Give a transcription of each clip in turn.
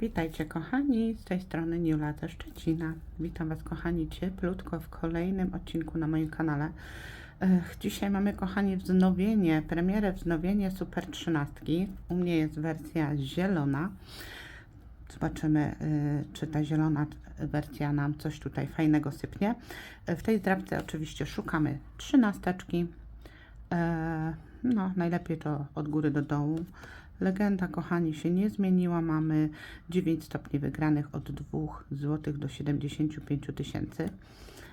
Witajcie kochani, z tej strony Niula ze Szczecina. Witam Was kochani cieplutko w kolejnym odcinku na moim kanale. Dzisiaj mamy kochani wznowienie, premierę wznowienie Super 13. U mnie jest wersja zielona. Zobaczymy, y, czy ta zielona wersja nam coś tutaj fajnego sypnie. Y, W tej zdrabce oczywiście szukamy trzynasteczki. E, No, najlepiej to od góry do dołu. Legenda, kochani, się nie zmieniła. Mamy 9 stopni wygranych od 2 zł do 75 tysięcy.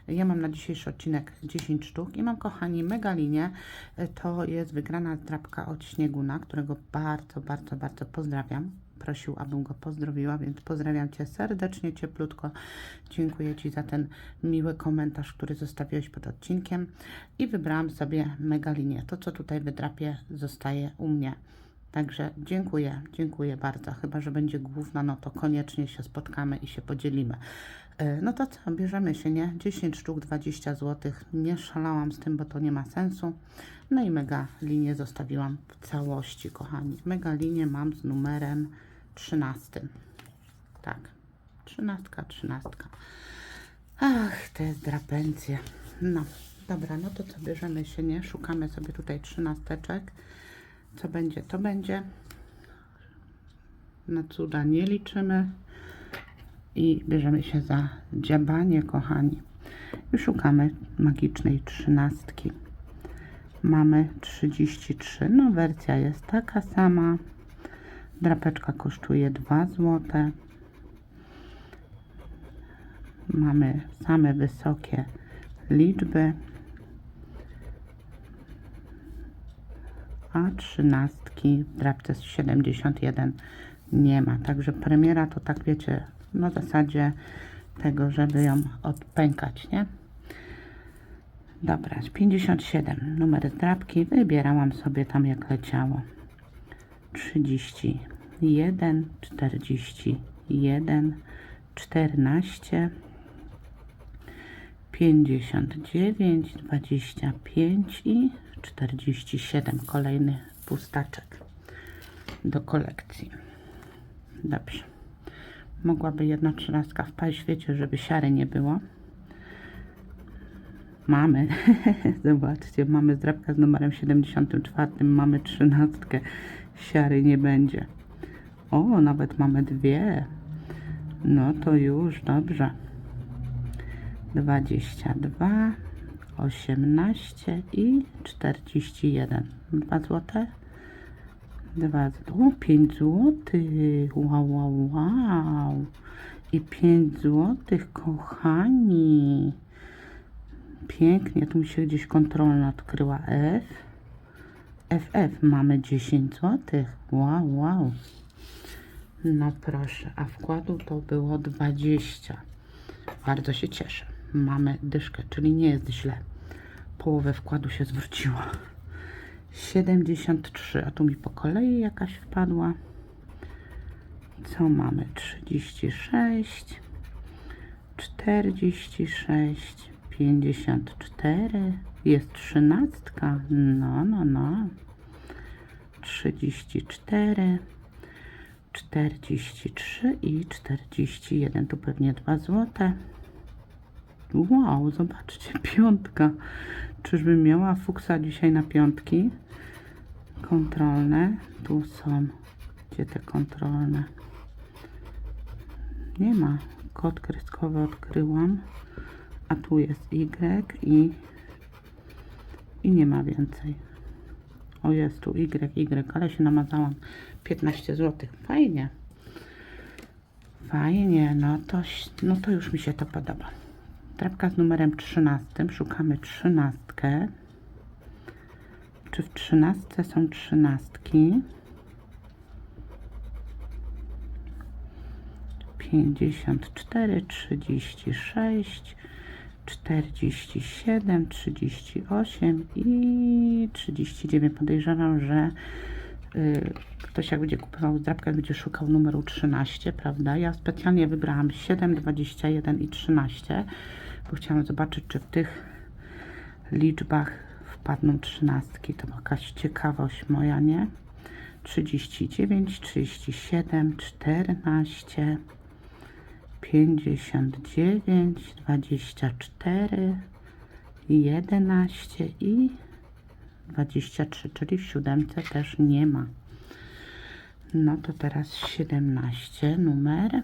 Ja mam na dzisiejszy odcinek 10 sztuk i mam, kochani, mega linię. E, To jest wygrana zdrabka od Śnieguna, którego bardzo, bardzo, bardzo pozdrawiam. Prosił, abym go pozdrowiła, więc pozdrawiam Cię serdecznie, cieplutko. Dziękuję Ci za ten miły komentarz, który zostawiłeś pod odcinkiem. I wybrałam sobie mega linię. To, co tutaj wydrapię, zostaje u mnie. Także dziękuję, dziękuję bardzo. Chyba, że będzie główna, no to koniecznie się spotkamy i się podzielimy. E, No to co, bierzemy się, nie? 10 sztuk, 20 zł. Nie szalałam z tym, bo to nie ma sensu. No i mega linię zostawiłam w całości, kochani. Mega linię mam z numerem 13. Tak, 13, 13. Ach, te drapencje. No, dobra, no to co, bierzemy się, nie? Szukamy sobie tutaj trzynasteczek. Co będzie, to będzie. Na cuda nie liczymy. I bierzemy się za dziabanie, kochani. I szukamy magicznej trzynastki. Mamy 33. No, wersja jest taka sama. Drapeczka kosztuje 2 zł. Mamy same wysokie liczby. Trzynastki w drapce z 71 nie ma. Także premiera to tak wiecie, na zasadzie tego, żeby ją odpękać, nie? Dobra, 57 numer drapki wybierałam sobie tam jak leciało. 31, 41, 14, 59, 25 i 47. Kolejny pustaczek do kolekcji. Dobrze. Mogłaby jedna trzynastka wpaść, wiecie, żeby siary nie było. Mamy. Zobaczcie, mamy zdrabka z numerem 74. Mamy trzynastkę. Siary nie będzie. O, nawet mamy dwie. No to już dobrze. 22, 18 i 41. 2 złote. 2 o 5 złotych. Wow, wow, wow. I 5 złotych, kochani. Pięknie, tu mi się gdzieś kontrolna odkryła F. FF mamy 10 złotych. Wow, wow. No proszę, a wkładu to było 20. Bardzo się cieszę. Mamy dyszkę, czyli nie jest źle. Połowę wkładu się zwróciło. 73, a tu mi po kolei jakaś wpadła. Co mamy? 36, 46, 54. Jest trzynastka. No, no, no. 34, 43 i 41. Tu pewnie 2 złote. Wow, zobaczcie, piątka. Czyżbym miała fuksa dzisiaj na piątki? Kontrolne. Tu są. Gdzie te kontrolne? Nie ma. Kod kreskowy odkryłam. A tu jest Y i, i nie ma więcej. O, jest tu Y, Y, ale się namazałam. 15 zł. Fajnie. Fajnie, no to, no to już mi się to podoba. Trapka z numerem 13. Szukamy trzynastkę. Czy w trzynastce są trzynastki? 54, 36, 47, 38 i 39. Podejrzewam, że y, ktoś jak będzie kupował zdrabkę, będzie szukał numeru 13, prawda? Ja specjalnie wybrałam 7, 21 i 13, bo chciałam zobaczyć, czy w tych liczbach wpadną trzynastki. To jakaś ciekawość moja, nie? 39, 37, 14, 59, 24, 11 i 23, czyli w siódemce też nie ma. No to teraz 17 numer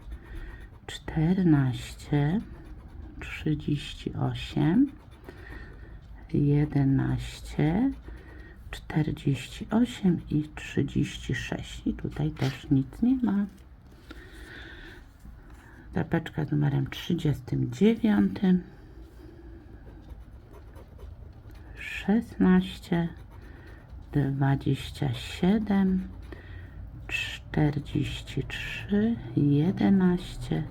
14 38 11 48 i 36 i tutaj też nic nie ma. Zapeczka z numerem 39 16 27 43 11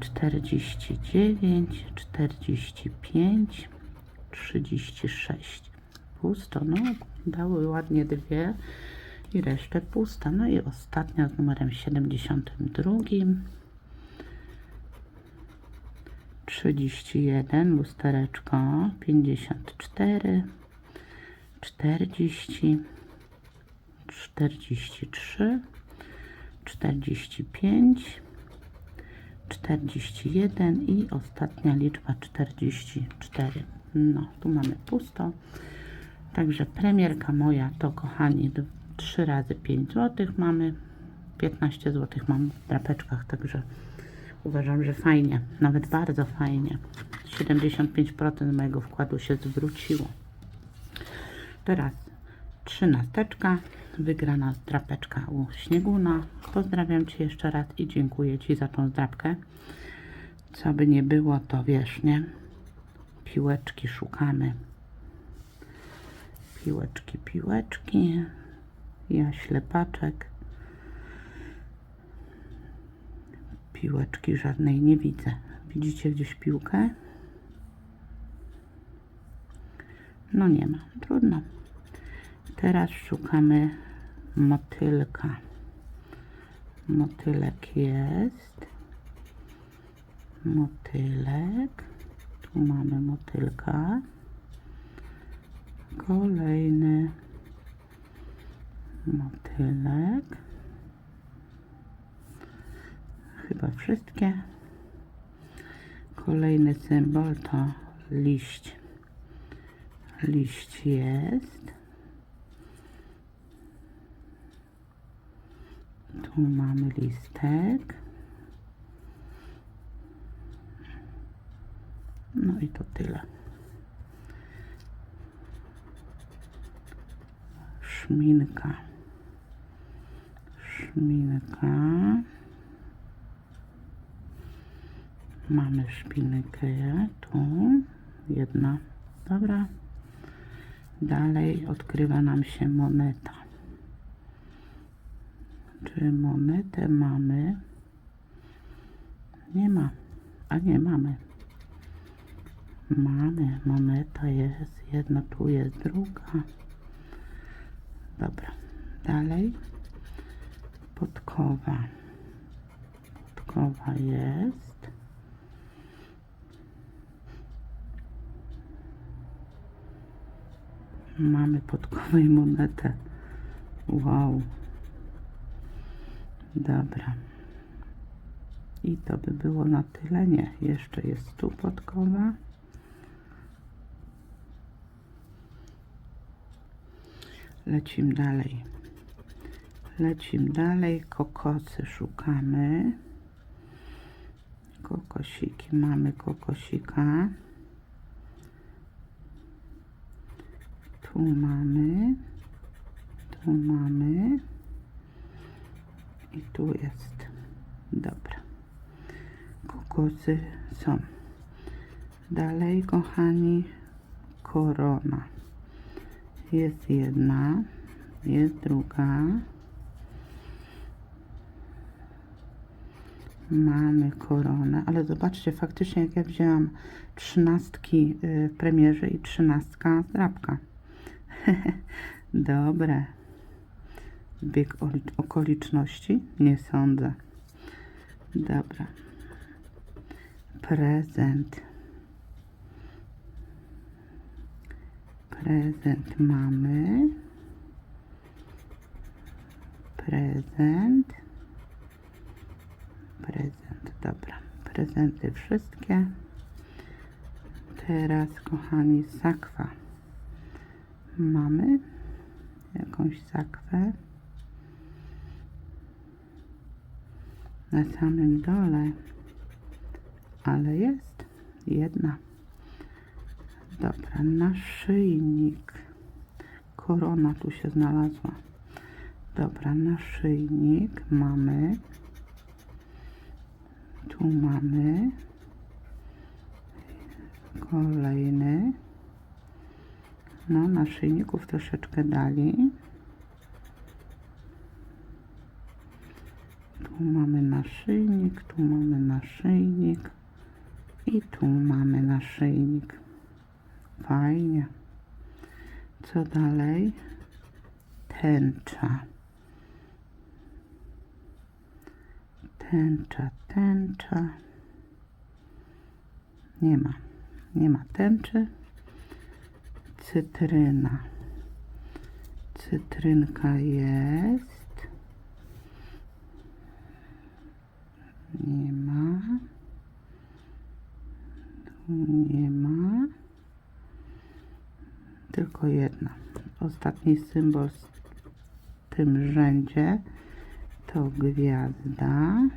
49 45 36 pusto, no dały ładnie dwie i resztę pusta, no i ostatnia z numerem 72 31 lustereczko 54 40 43 45 41 i ostatnia liczba 44 no tu mamy pusto. Także premierka moja to kochani 3 razy 5 zł mamy. 15 zł mam w drapeczkach także uważam, że fajnie nawet bardzo fajnie. 75% mojego wkładu się zwróciło. Teraz trzynasteczka wygrana drapeczka u Śnieguna. Pozdrawiam Cię jeszcze raz i dziękuję Ci za tą zdrapkę co by nie było to wiesz, nie? Piłeczki szukamy. Piłeczki, piłeczki. Ja ślepaczek. Piłeczki żadnej nie widzę. Widzicie gdzieś piłkę? no nie ma, trudno. Teraz szukamy motylka. Motylek jest. Motylek. Tu mamy motylka. Kolejny motylek. Chyba wszystkie. Kolejny symbol to liść. Liść jest tu mamy listek. No i to tyle. Szminka. Szminka. Mamy szpinkę tu. Jedna. Dobra. Dalej odkrywa nam się moneta czy monetę mamy nie ma a nie mamy mamy moneta jest jedna tu jest druga Dobra, dalej. Podkowa. Podkowa jest. Mamy podkowę i monetę. Wow. Dobra. I to by było na tyle. Nie, jeszcze jest tu podkowa. Lecimy dalej. Lecimy dalej. Kokosy szukamy. Kokosiki. Mamy kokosika. Tu mamy. Tu mamy. I tu jest. Dobra. Kokosy są. Dalej, kochani, korona Jest jedna, jest druga. Mamy koronę, ale zobaczcie, faktycznie jak ja wzięłam trzynastki y, w premierze i trzynastka zdrabka. Dobre. Bieg oli- okoliczności? Nie sądzę. Dobra. Prezent. Prezent mamy. Prezent. Prezent, dobra. Prezenty wszystkie. Teraz, kochani, sakwa. Mamy jakąś sakwę. Na samym dole, ale jest jedna. Dobra, naszyjnik. Korona tu się znalazła. Dobra, naszyjnik mamy. Tu mamy kolejny. No, naszyjników troszeczkę dali. Tu mamy naszyjnik, tu mamy naszyjnik i tu mamy naszyjnik. Fajnie. Co dalej? Tęcza. Tęcza, tęcza. Nie ma. Nie ma tęczy. Cytryna. Cytrynka jest. Nie ma. Tu nie ma. Tylko jedna. Ostatni symbol w tym rzędzie to gwiazda.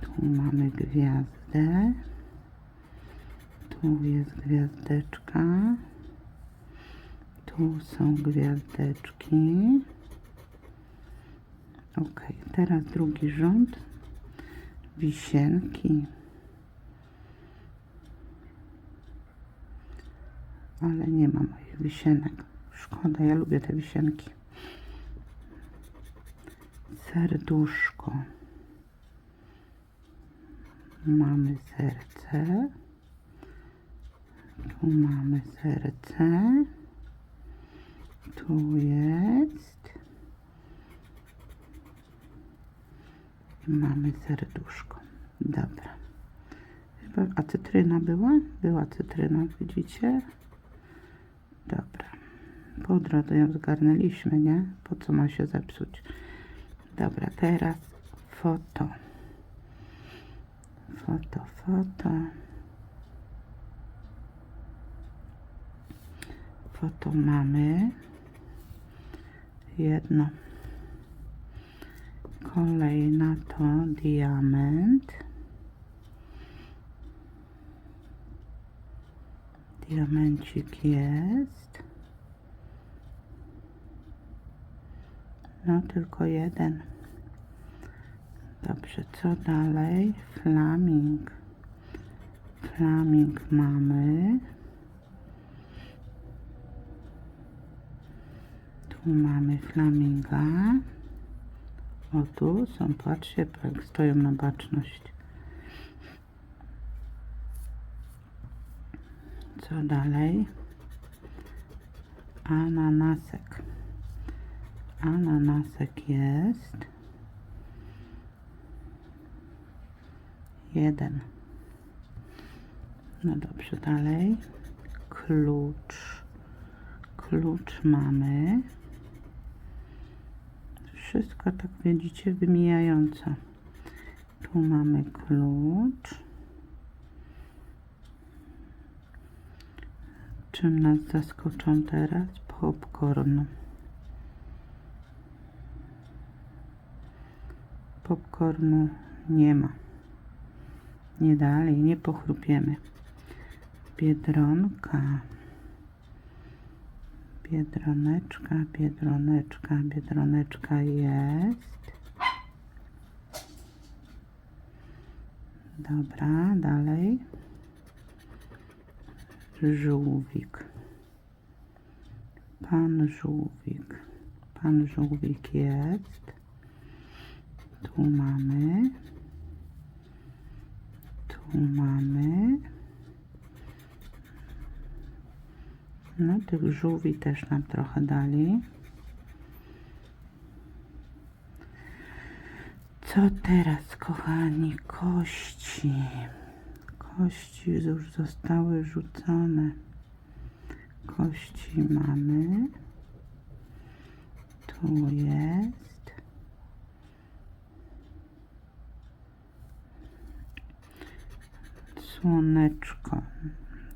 Tu mamy gwiazdę. Tu jest gwiazdeczka. Tu są gwiazdeczki. Ok, teraz drugi rząd. Wisienki. Ale nie ma moich wisienek. Szkoda, ja lubię te wisienki. Serduszko. Mamy serce. Tu mamy serce. Tu jest. Mamy serduszko. Dobra. Chyba, a cytryna była? Była cytryna, widzicie? Dobra. Po drodze ją zgarnęliśmy, nie? Po co ma się zepsuć? Dobra, teraz foto. Foto, foto. Foto mamy. Jedno. Kolejna to diament. Diamencik jest. No, tylko jeden. Dobrze, co dalej? Flaming. Flaming mamy. Tu mamy flaminga. O, tu są, patrzcie, jak stoją na baczność. Co dalej? Ananasek. Ananasek jest. Jeden. No dobrze, dalej. Klucz. Klucz mamy. Wszystko tak widzicie wymijająco. Tu mamy klucz. Czym nas zaskoczą teraz? Popcorn. Popcornu nie ma. Nie dalej, nie pochrupiemy. Biedronka. Biedroneczka, biedroneczka, biedroneczka jest. Dobra, dalej. Żółwik. Pan żółwik. Pan żółwik jest. Tu mamy. Tu mamy. No, tych żółwi też nam trochę dali. Co teraz, kochani? Kości. Kości już zostały rzucone. Kości mamy. Tu jest. Słoneczko.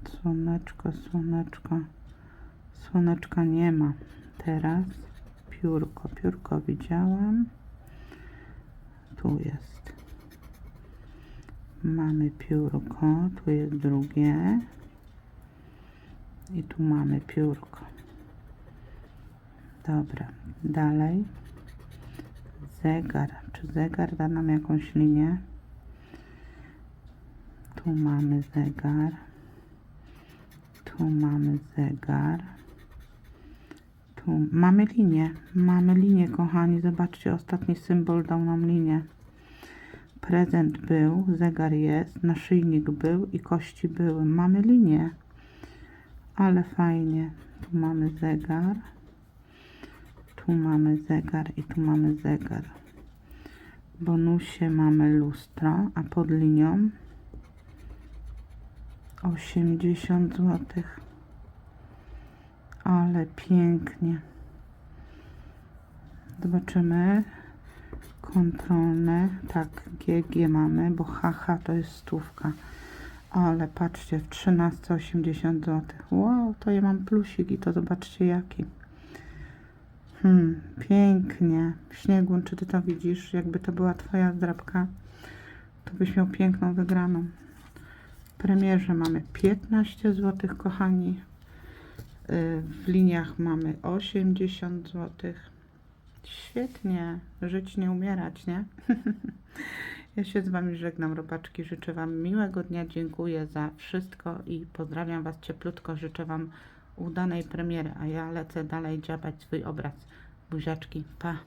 Słoneczko, słoneczko. Słoneczka nie ma. Teraz piórko. Piórko widziałam. Tu jest. Mamy piórko. Tu jest drugie. I tu mamy piórko. Dobra, dalej. Zegar. Czy zegar da nam jakąś linię? Tu mamy zegar. Tu mamy zegar. Tu mamy linię. Mamy linię, kochani. Zobaczcie, ostatni symbol dał nam linię. Prezent był, zegar jest, naszyjnik był i kości były. Mamy linię. Ale fajnie. Tu mamy zegar. Tu mamy zegar i tu mamy zegar. W bonusie mamy lustro, a pod linią 80 zł. Ale pięknie. Zobaczymy. Kontrolne. Tak, GG mamy, bo HH to jest stówka. Ale patrzcie, w 13,80 zł. Wow, to ja mam plusik i to zobaczcie jaki. Hmm, pięknie. Śniegun, czy ty to widzisz? Jakby to była twoja zdrabka, to byś miał piękną wygraną. Premierze mamy 15 zł, kochani. Y, W liniach mamy 80 zł. Świetnie. Żyć nie umierać, nie? Ja się z Wami żegnam, robaczki. Życzę Wam miłego dnia. Dziękuję za wszystko i pozdrawiam Was cieplutko. Życzę Wam udanej premiery, a ja lecę dalej dziabać swój obraz. Buziaczki, pa!